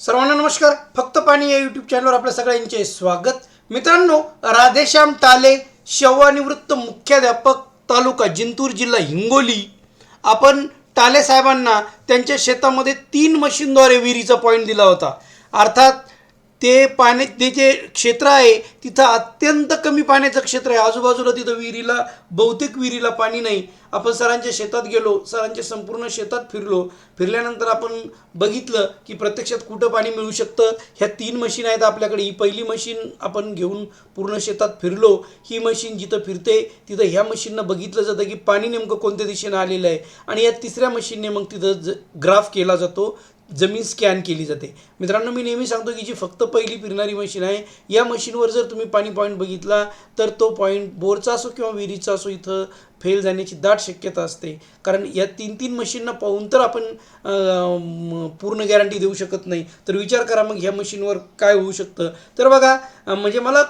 सर्वांना नमस्कार. फक्त पाणी या यूट्यूब चॅनलवर आपल्या सगळ्यांचे स्वागत. मित्रांनो राधेश्याम टाले शवानिवृत्त मुख्याध्यापक तालुका जिंतूर जिल्हा हिंगोली. आपण टाले साहेबांना त्यांच्या शेतामध्ये तीन मशीनद्वारे विहिरीचा पॉईंट दिला होता. अर्थात ते पाण्या ते जे क्षेत्र आहे तिथं अत्यंत कमी पाण्याचं क्षेत्र आहे. आजूबाजूला तिथं विहिरीला बहुतेक विहिरीला पाणी नाही. आपण सरांच्या शेतात गेलो सरांच्या संपूर्ण शेतात फिरलो. फिरल्यानंतर आपण बघितलं की प्रत्यक्षात कुठं पाणी मिळू शकतं? ह्या तीन मशीन आहेत आपल्याकडे. ही पहिली मशीन आपण घेऊन पूर्ण शेतात फिरलो. ही मशीन जिथं फिरते तिथं ह्या मशीननं बघितलं जातं की पाणी नेमकं कोणत्या दिशेनं आलेलं आहे. आणि या तिसऱ्या मशीनने मग तिथं ज ग्राफ केला जातो. जमीन स्कॅन केली जाते. मित्रांनो मी नेहमी सांगतो की जी फक्त पहिली फिरणारी मशीन आहे या मशीनवर जर तुम्ही पाणी पॉईंट बघितला तर तो पॉईंट बोरचा असो किंवा विहिरीचा असो इथं फेल जाण्याची दाट शक्यता असते. कारण या तीन तीन मशीनना पाहून तर आपण पूर्ण गॅरंटी देऊ शकत नाही. तर विचार करा मग ह्या मशीनवर काय होऊ शकतं. तर बघा म्हणजे मला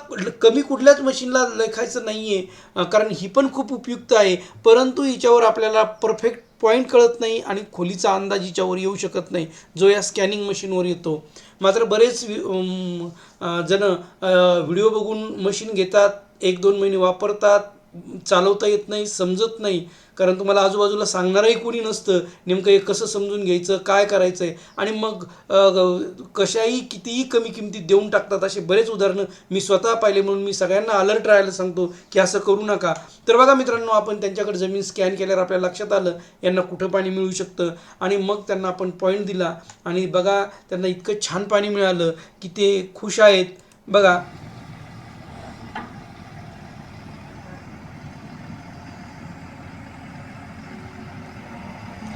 कमी कुठल्याच मशीनला लेखायचं नाही आहे कारण ही पण खूप उपयुक्त आहे. परंतु हिच्यावर आपल्याला परफेक्ट पॉईंट कळत नाही आणि खोलीचा अंदाज हिच्यावर येऊ शकत नाही. जो या स्कॅनिंग मशीनवर येतो. मात्र बरेच जण व्हिडिओ बघून मशीन घेतात एक दोन महिने वापरतात चालवता येत नाही समजत नाही. कारण तुम्हाला आजूबाजूला सांगणारही कोणी नसतं. नेमकं हे कसं समजून घ्यायचं काय करायचं आहे आणि मग कशाही कितीही कमी किमतीत देऊन टाकतात असे बरेच उदाहरणं मी स्वतः पाहिले म्हणून मी सगळ्यांना अलर्ट राहायला सांगतो की असं करू नका. तर बघा मित्रांनो आपण त्यांच्याकडे जमीन स्कॅन केल्यावर आपल्या लक्षात आलं यांना कुठं पाणी मिळू शकतं? आणि मग त्यांना आपण पॉईंट दिला. आणि बघा त्यांना इतकं छान पाणी मिळालं की ते खुश आहेत. बघा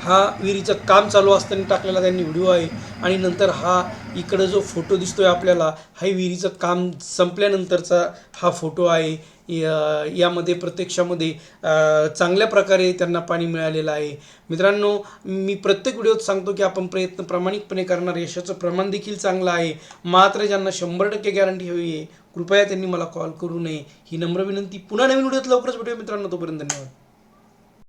हा विहिरीचं काम चालू असताना टाकलेला त्यांनी व्हिडिओ आहे आणि नंतर हा इकडं जो फोटो दिसतो आहे आपल्याला हा विहिरीचं काम संपल्यानंतरचा हा फोटो आहे. यामध्ये प्रत्यक्षामध्ये चांगल्या प्रकारे त्यांना पाणी मिळालेलं आहे. मित्रांनो मी प्रत्येक व्हिडिओत सांगतो की आपण प्रयत्न प्रामाणिकपणे करणार. यशाचं प्रमाण देखील चांगलं आहे. मात्र ज्यांना शंभर टक्के गॅरंटी हवी आहे कृपया त्यांनी मला कॉल करू नये. ही नम्र विनंती. पुन्हा नवीन व्हिडिओत लवकरच भेटूया मित्रांनो तोपर्यंत धन्यवाद.